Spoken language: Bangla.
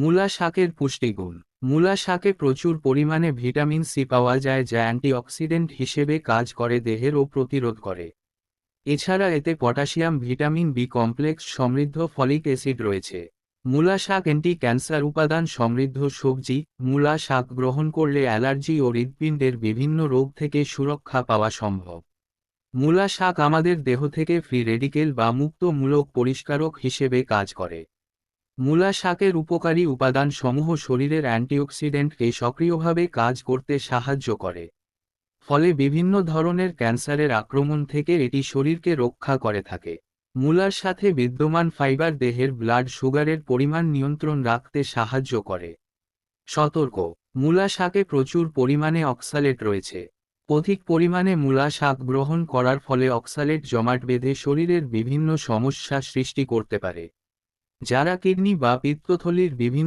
মূলা শাকের পুষ্টিগুণ। মূলা শাকে প্রচুর পরিমাণে ভিটামিন সি পাওয়া যায় যা অ্যান্টিঅক্সিডেন্ট হিসেবে কাজ করে দেহের ও প্রতিরোধ করে। এছাড়া এতে পটাশিয়াম, ভিটামিন বি কমপ্লেক্স, সমৃদ্ধ ফলিক অ্যাসিড রয়েছে। মূলা শাক অ্যান্টি ক্যান্সার উপাদান সমৃদ্ধ সবজি। মূলা শাক গ্রহণ করলে অ্যালার্জি ও হৃৎপিণ্ডের বিভিন্ন রোগ থেকে সুরক্ষা পাওয়া সম্ভব। মূলা শাক আমাদের দেহ থেকে ফ্রি রেডিকেল বা মুক্ত মূলক পরিষ্কারক হিসেবে কাজ করে। মূলা শাকের উপকারী উপাদান সমূহ শরীরের অ্যান্টিঅক্সিডেন্টকে সক্রিয়ভাবে কাজ করতে সাহায্য করে। ফলে বিভিন্ন ধরনের ক্যান্সারের আক্রমণ থেকে এটি শরীরকে রক্ষা করে থাকে। মূলার সাথে বিদ্যমান ফাইবার দেহের ব্লাড সুগারের পরিমাণ নিয়ন্ত্রণ রাখতে সাহায্য করে। সতর্ক, মূলা শাকে প্রচুর পরিমাণে অক্সালেট রয়েছে। অধিক পরিমাণে মূলা শাক গ্রহণ করার ফলে অক্সালেট জমাট বেঁধে শরীরের বিভিন্ন সমস্যা সৃষ্টি করতে পারে। যারা কিডনি বা পিত্তথলির বিভিন্ন